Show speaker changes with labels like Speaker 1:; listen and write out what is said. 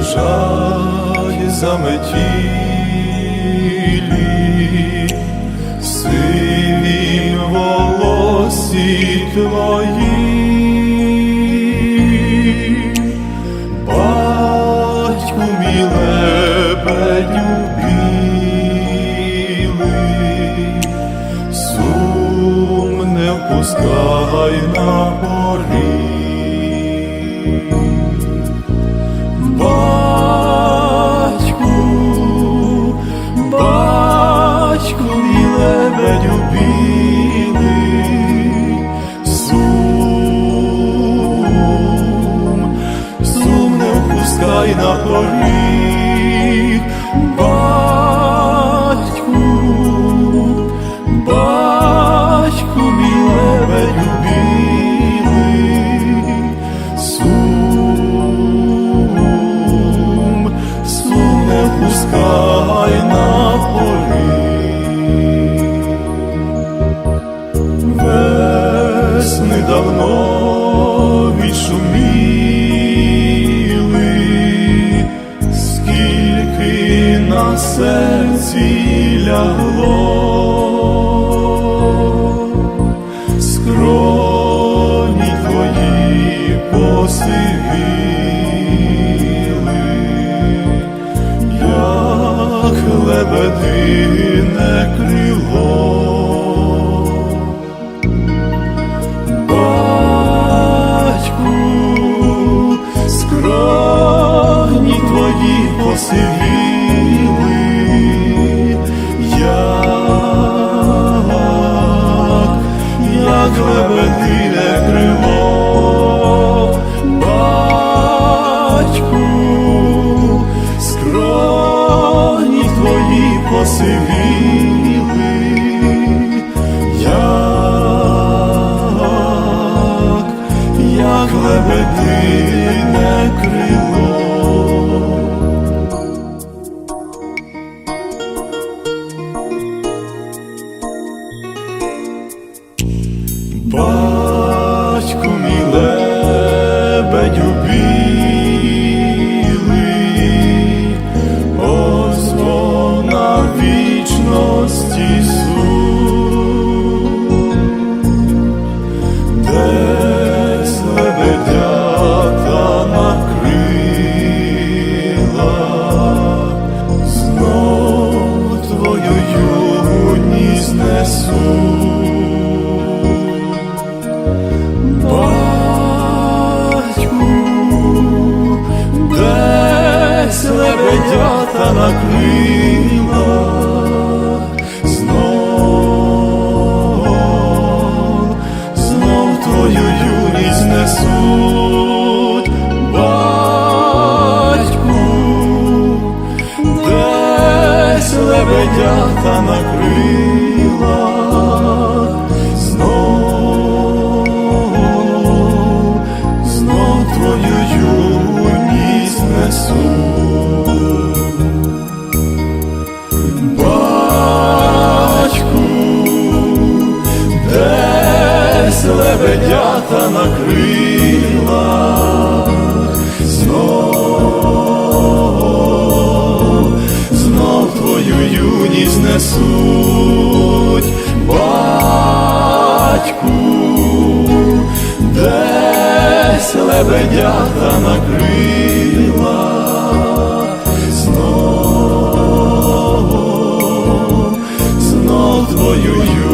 Speaker 1: лежать заметілі, сиві волосі твої. Батьку мій лебедю білий, сум не впускай на впускай на поріг. Батьку, батьку, мій лебедю сум, сум не впускай на поріг. Весни давно відшуміли, серці лягло, скроні твої посивіли, як лебедине крило. Батьку, посивіли, як, як лебедине крило. та на крилах знов, знов твою юність несуть, батьку, десь лебедята на крилах знов, знов твою юність.